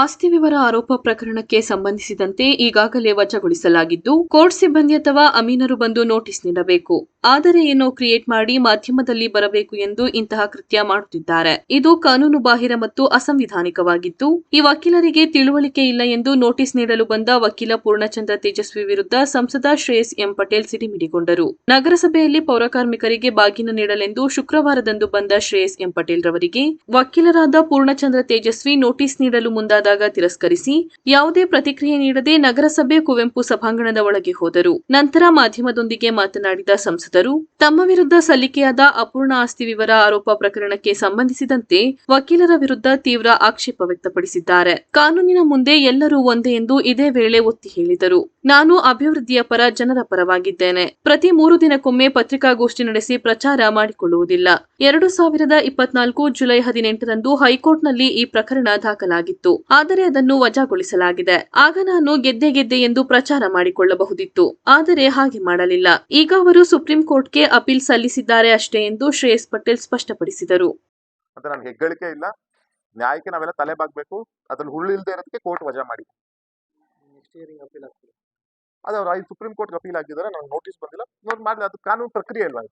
ಆಸ್ತಿ ವಿವರ ಆರೋಪ ಪ್ರಕರಣಕ್ಕೆ ಸಂಬಂಧಿಸಿದಂತೆ ಈಗಾಗಲೇ ವಜಾಗೊಳಿಸಲಾಗಿದ್ದು, ಕೋರ್ಟ್ ಸಿಬ್ಬಂದಿ ಅಥವಾ ಅಮೀನರು ಬಂದು ನೋಟಿಸ್ ನೀಡಬೇಕು. ಆದರೆ ಏನೋ ಕ್ರಿಯೇಟ್ ಮಾಡಿ ಮಾಧ್ಯಮದಲ್ಲಿ ಬರಬೇಕು ಎಂದು ಇಂತಹ ಕೃತ್ಯ ಮಾಡುತ್ತಿದ್ದಾರೆ. ಇದು ಕಾನೂನು ಬಾಹಿರ ಮತ್ತು ಅಸಂವಿಧಾನಿಕವಾಗಿದ್ದು, ಈ ವಕೀಲರಿಗೆ ತಿಳುವಳಿಕೆ ಇಲ್ಲ ಎಂದು ನೋಟಿಸ್ ನೀಡಲು ಬಂದ ವಕೀಲ ಪೂರ್ಣಚಂದ್ರ ತೇಜಸ್ವಿ ವಿರುದ್ಧ ಸಂಸದ ಶ್ರೇಯಸ್ ಎಂ ಪಟೇಲ್ ಸಿಡಿಮಿಡಿಗೊಂಡರು. ನಗರಸಭೆಯಲ್ಲಿ ಪೌರಕಾರ್ಮಿಕರಿಗೆ ಬಾಗಿನ ನೀಡಲೆಂದು ಶುಕ್ರವಾರದಂದು ಬಂದ ಶ್ರೇಯಸ್ ಎಂ ಪಟೇಲ್ ರವರಿಗೆ ವಕೀಲರಾದ ಪೂರ್ಣಚಂದ್ರ ತೇಜಸ್ವಿ ನೋಟಿಸ್ ನೀಡಲು ಮುಂದಾದಾಗ ತಿರಸ್ಕರಿಸಿ ಯಾವುದೇ ಪ್ರತಿಕ್ರಿಯೆ ನೀಡದೆ ನಗರಸಭೆ ಕುವೆಂಪು ಸಭಾಂಗಣದ ಒಳಗೆ ಹೋದರು. ನಂತರ ಮಾಧ್ಯಮದೊಂದಿಗೆ ಮಾತನಾಡಿದ ಸಂಸದರು, ತಮ್ಮ ವಿರುದ್ಧ ಸಲ್ಲಿಕೆಯಾದ ಅಪೂರ್ಣ ಆಸ್ತಿ ವಿವರ ಆರೋಪ ಪ್ರಕರಣಕ್ಕೆ ಸಂಬಂಧಿಸಿದಂತೆ ವಕೀಲರ ವಿರುದ್ಧ ತೀವ್ರ ಆಕ್ಷೇಪ ವ್ಯಕ್ತಪಡಿಸಿದ್ದಾರೆ. ಕಾನೂನಿನ ಮುಂದೆ ಎಲ್ಲರೂ ಒಂದೇ ಎಂದು ಇದೇ ವೇಳೆ ಒತ್ತಿ ಹೇಳಿದರು. ನಾನು ಅಭಿವೃದ್ಧಿಯ ಪರ ಜನರ ಪರವಾಗಿದ್ದೇನೆ. ಪ್ರತಿ ಮೂರು ದಿನಕ್ಕೊಮ್ಮೆ ಪತ್ರಿಕಾಗೋಷ್ಠಿ ನಡೆಸಿ ಪ್ರಚಾರ ಮಾಡಿಕೊಳ್ಳುವುದಿಲ್ಲ. ಎರಡು ಸಾವಿರದ ಇಪ್ಪತ್ನಾಲ್ಕು ಜುಲೈ ಹದಿನೆಂಟರಂದು ಹೈಕೋರ್ಟ್ನಲ್ಲಿ ಈ ಪ್ರಕರಣ ದಾಖಲಾಗಿತ್ತು. ಆದರೆ ಅದನ್ನು ವಜಾಗೊಳಿಸಲಾಗಿದೆ. ಆಗ ನಾನು ಗೆದ್ದೆ ಗೆದ್ದೆ ಎಂದು ಪ್ರಚಾರ ಮಾಡಿಕೊಳ್ಳಬಹುದಿತ್ತು. ಆದರೆ ಹಾಗೆ ಮಾಡಲಿಲ್ಲ. ಈಗ ಅವರು ಸುಪ್ರೀಂ ಕೋರ್ಟ್ಗೆ ಅಪೀಲ್ ಸಲ್ಲಿಸಿದ್ದಾರೆ ಅಷ್ಟೇ ಎಂದು ಶ್ರೇಯಸ್ ಪಟೇಲ್ ಸ್ಪಷ್ಟಪಡಿಸಿದರು. ಅಂತ ಹೆಗ್ಗಳಿಕೆ ಇಲ್ಲ. ನ್ಯಾಯಕ್ಕೆ ನಾವೆಲ್ಲ ತಲೆ ಬಾಗ್ಬೇಕು ಅದ್ರಲ್ಲಿ ಹುಳ್ಳು ಇರೋದಕ್ಕೆ ಕೋರ್ಟ್ ವಜಾ ಮಾಡಿ. ನೆಕ್ಸ್ಟ್ ಇಯರಿಂಗ್ ಅಪೀಲ್ ಆಗ್ತದೆ. ಅದು ಅವ್ರು ಸುಪ್ರೀಂ ಕೋರ್ಟ್ ಅಪೀಲ್ ಆಗಿದ್ದಾರೆ. ನನಗೆ ನೋಟಿಸ್ ಬಂದಿಲ್ಲ. ನೋಡಿ ಮಾಡಲಿ ಅದು ಕಾನೂನು ಪ್ರಕ್ರಿಯೆ ಅಲ್ವಾ?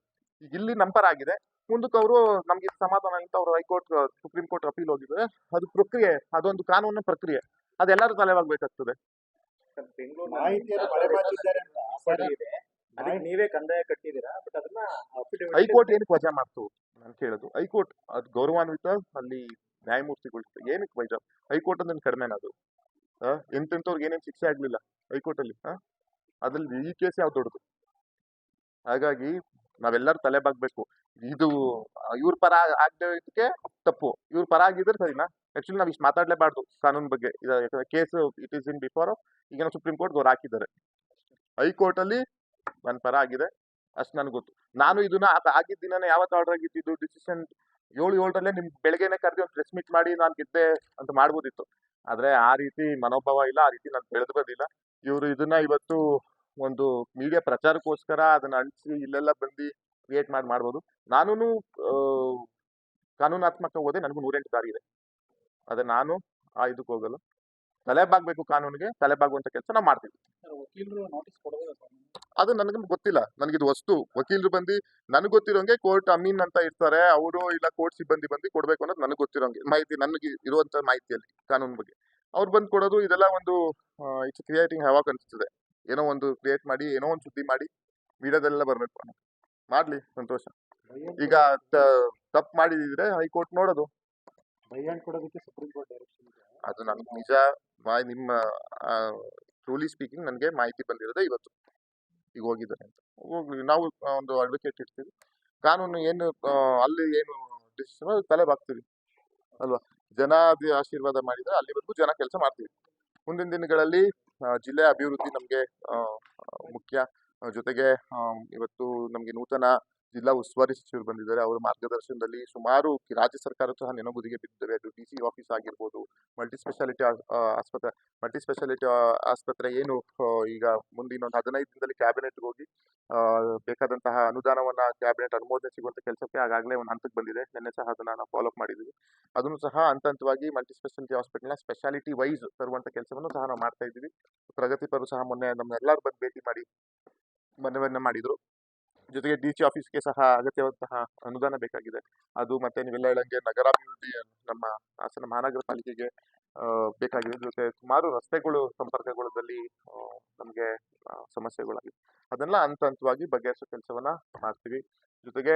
ಈಗ ಇಲ್ಲಿ ನಂಬರ್ ಆಗಿದೆ. ಮುಂದಕ್ಕೆ ಅವರು ನಮ್ಗೆ ಸಮಾಧಾನ ಅಂತ ಅವರು ಹೈಕೋರ್ಟ್ ಸುಪ್ರೀಂ ಕೋರ್ಟ್ ಅಪೀಲ್ ಹೋಗಿದ್ದಾರೆ ಅದು ಪ್ರಕ್ರಿಯೆ ಅದೊಂದು ಕಾನೂನು ಪ್ರಕ್ರಿಯೆ. ಅದೆಲ್ಲರೂ ತಲೆವಾಗಬೇಕಾಗ್ತದೆ. ನೀವೇ ಕಂದಾಯ ಕಟ್ಟಿದ್ದೀರಾ? ಬಟ್ ಅದನ್ನ ಹೈಕೋರ್ಟ್ ಏನಕ್ಕೆ ವಜಾ ಮಾಡ್ತು ನಾನು ಕೇಳೋದು ಹೈಕೋರ್ಟ್ ಅದು ಗೌರವಾನ್ವಿತ ಅಲ್ಲಿ ನ್ಯಾಯಮೂರ್ತಿಗಳು ಏನಕ್ಕೆ ವಜಾ? ಹೈಕೋರ್ಟ್ ಅಂದ್ರೆ ಕಡಿಮೆನ ಅದು? ಎಂತೆಂಥವ್ರಿಗೆ ಏನೇನು ಶಿಕ್ಷೆ ಆಗ್ಲಿಲ್ಲ ಹೈಕೋರ್ಟ್ ಅಲ್ಲಿ ಆ? ಅದ್ರಲ್ಲಿ ಈ ಕೇಸ್ ಯಾವ್ದು ದೊಡ್ಡದು? ಹಾಗಾಗಿ ನಾವೆಲ್ಲರೂ ತಲೆ ಬಾಗ್ಬೇಕು. ಇದು, ಇವ್ರ ಪರ ಆಗದಕ್ಕೆ ತಪ್ಪು. ಇವ್ರ ಪರ ಆಗಿದ್ರೆ ಸರಿನಾ? ಆಕ್ಚುಲಿ ನಾವು ಇಷ್ಟು ಮಾತಾಡ್ಲೇಬಾರ್ದು ಕಾನೂನು ಬಗ್ಗೆ. Case it is in before ಈಗ ಸುಪ್ರೀಂ ಕೋರ್ಟ್ ಅವ್ರು ಹಾಕಿದ್ದಾರೆ. ಹೈಕೋರ್ಟ್ ಅಲ್ಲಿ ನನ್ನ ಪರ ಆಗಿದೆ. ಅಷ್ಟು ನನಗೆ ಗೊತ್ತು. ನಾನು ಇದನ್ನ ಆಗಿದ್ದ ದಿನನೇ ಯಾವತ್ತು ಆರ್ಡರ್ ಆಗಿದ್ದು ಡಿಸಿಷನ್ ಏಳು ಏಳರಲ್ಲೇ ನಿಮ್ ಬೆಳಗ್ಗೆನೆ ಕರೆದಿ ಒಂದು ಪ್ರೆಸ್ ಮೀಟ್ ಮಾಡಿ ನಾನು ಗೆದ್ದೆ ಅಂತ ಮಾಡ್ಬೋದಿತ್ತು. ಆದ್ರೆ ಆ ರೀತಿ ಮನೋಭಾವ ಇಲ್ಲ, ಆ ರೀತಿ ನಾನು ಬೆಳೆದು ಬಂದಿಲ್ಲ. ಇವರು ಇದನ್ನ ಇವತ್ತು ಒಂದು ಮೀಡಿಯಾ ಪ್ರಚಾರಕ್ಕೋಸ್ಕರ ಅದನ್ನ ಅಂಟಿಸಿ ಇಲ್ಲೆಲ್ಲ ಬಂದು ಕ್ರಿಯೇಟ್ ಮಾಡಿ ಮಾಡ್ಬೋದು. ನಾನು ಕಾನೂನಾತ್ಮಕ ಹೋದೆ ನನಗೂ ನೂರೆಂಟು ದಾರಿ ಇದೆ. ಅದೇ ನಾನು ಆ ಇದಕ್ಕೆ ಹೋಗಲು ತಲೆ ಬಾಗ್ಬೇಕು ಕಾನೂನಿಗೆ ತಲೆ ಬಾಗುವಂತ ಕೆಲಸ ನಾವು ಮಾಡ್ತೀವಿ. ಅದು ನನಗೆ ಗೊತ್ತಿಲ್ಲ. ನನಗಿದು ವಸ್ತು. ವಕೀಲರು ಬಂದು ನನಗೆ ಗೊತ್ತಿರೋಂಗೆ ಕೋರ್ಟ್ ಅಮೀನ್ ಅಂತ ಇರ್ತಾರೆ. ಅವರು ಇಲ್ಲ ಕೋರ್ಟ್ ಸಿಬ್ಬಂದಿ ಬಂದು ಕೊಡ್ಬೇಕು ಅನ್ನೋದು ನನಗೆ ಗೊತ್ತಿರೋಂಗೆ ಮಾಹಿತಿ ನನಗೆ ಇರುವಂತ ಮಾಹಿತಿಯಲ್ಲಿ ಕಾನೂನು ಬಗ್ಗೆ. ಅವ್ರು ಬಂದು ಕೊಡೋದು ಇದೆಲ್ಲ ಒಂದು ಇಟ್ಸ್ ಕ್ರಿಯೇಟಿಂಗ್ ಹ್ಯಾವಾಕ್ ಅನಿಸ್ತದೆ ಏನೋ ಒಂದು ಕ್ರಿಯೇಟ್ ಮಾಡಿ ಏನೋ ಒಂದು ಸುದ್ದಿ ಮಾಡಿ ಮೀಡಿಯಾದಲ್ಲೆಲ್ಲ ಬರಬೇಕು. ಮಾಡ್ಲಿ ಸಂತೋಷ. ಈಗ ತಪ್ಪು ಮಾಡಿದ್ರೆ ಹೈಕೋರ್ಟ್ ನೋಡೋದು. ಬೈಯಾಂಡ್ ಕೊಡೋದಕ್ಕೆ ಸುಪ್ರೀಂ ಕೋರ್ಟ್ ಡೈರೆಕ್ಷನ್ ಅದು ನನಗೆ ನಿಜ ನಿಮ್ಮ ಟ್ರೂಲಿ ಸ್ಪೀಕಿಂಗ್ ನನಗೆ ಮಾಹಿತಿ ಬಂದಿರೋದು ಇವತ್ತು. ಈಗ ಹೋಗಿದ್ದಾರೆ ಅಂತ. ಹೋಗ್ಲಿ ನಾವು ಒಂದು ಅಡ್ವೊಕೇಟ್ ಇರ್ತೀವಿ. ಕಾನೂನು ಏನು ಅಲ್ಲಿ ಏನು ಡಿಸಿಷನ್ ತಲೆ ಬಾಗ್ತೀವಿ. ಅಲ್ವಾ? ಜನ ಅದು ಆಶೀರ್ವಾದ ಮಾಡಿದ್ರೆ ಅಲ್ಲಿವರೆಗೂ ಜನ ಕೆಲಸ ಮಾಡ್ತೀವಿ. ಮುಂದಿನ ದಿನಗಳಲ್ಲಿ ಜಿಲ್ಲೆಯ ಅಭಿವೃದ್ಧಿ ನಮಗೆ ಮುಖ್ಯ. ಜೊತೆಗೆ ಇವತ್ತು ನಮಗೆ ನೂತನ ಜಿಲ್ಲಾ ಉಸ್ತುವಾರಿ ಸಚಿವರು ಬಂದಿದ್ದಾರೆ. ಅವರ ಮಾರ್ಗದರ್ಶನದಲ್ಲಿ ಸುಮಾರು ರಾಜ್ಯ ಸರ್ಕಾರ ಸಹ ನೆನಗುದಿಗೆ ಬಿದ್ದಿದ್ದಾರೆ ಅದು ಡಿ ಸಿ ಆಫೀಸ್ ಆಗಿರ್ಬೋದು, ಮಲ್ಟಿ ಸ್ಪೆಷಾಲಿಟಿ ಆಸ್ಪತ್ರೆ, ಮಲ್ಟಿ ಸ್ಪೆಷಾಲಿಟಿ ಆಸ್ಪತ್ರೆ ಏನು ಈಗ ಮುಂದೆ ಇನ್ನೊಂದು ಹದಿನೈದು ದಿನದಲ್ಲಿ ಕ್ಯಾಬಿನೆಟ್ಗೆ ಹೋಗಿ ಬೇಕಾದಂತಹ ಅನುದಾನವನ್ನ ಕ್ಯಾಬಿನೆಟ್ ಅನುಮೋದನೆ ಸಿಗುವಂತ ಕೆಲಸಕ್ಕೆ ಆಗಾಗಲೇ ಒಂದು ಹಂತಕ್ಕೆ ಬಂದಿದೆ. ನಿನ್ನೆ ಸಹ ಅದನ್ನ ನಾವು ಫಾಲೋ ಅಪ್ ಮಾಡಿದ್ದೀವಿ ಅದನ್ನು ಸಹ ಹಂತ ಹಂತವಾಗಿ ಮಲ್ಟಿ ಸ್ಪೆಷಾಲಿಟಿ ಹಾಸ್ಪಿಟಲ್ನ ಸ್ಪೆಷಾಲಿಟಿ ವೈಸ್ ತರುವಂತ ಕೆಲಸವನ್ನು ಸಹ ನಾವು ಮಾಡ್ತಾ ಇದ್ದೀವಿ. ಪ್ರಗತಿಪರು ಸಹ ಮೊನ್ನೆ ನಮ್ಮನ್ನೆಲ್ಲರೂ ಬಂದು ಭೇಟಿ ಮಾಡಿ, ಮನವಿಯನ್ನ ಮಾಡಿದ್ರು. ಜೊತೆಗೆ ಡಿ ಸಿ ಆಫೀಸ್ಗೆ ಸಹ ಅಗತ್ಯವಾದಂತಹ ಅನುದಾನ ಬೇಕಾಗಿದೆ. ಅದು ಮತ್ತೆ ನೀವೆಲ್ಲ ಹೇಳಂಗೆ ನಗರಾಭಿವೃದ್ಧಿ ನಮ್ಮ ಹಾಸನ ಮಹಾನಗರ ಪಾಲಿಕೆಗೆ ಬೇಕಾಗಿದೆ. ಜೊತೆ ಸುಮಾರು ರಸ್ತೆಗಳು ಸಂಪರ್ಕಗಳಲ್ಲಿ ನಮಗೆ ಸಮಸ್ಯೆಗಳಾಗಿವೆ. ಅದನ್ನೆಲ್ಲ ಹಂತ ಹಂತವಾಗಿ ಬಗೆಹರಿಸೋ ಕೆಲಸವನ್ನ ಮಾಡ್ತೀವಿ. ಜೊತೆಗೆ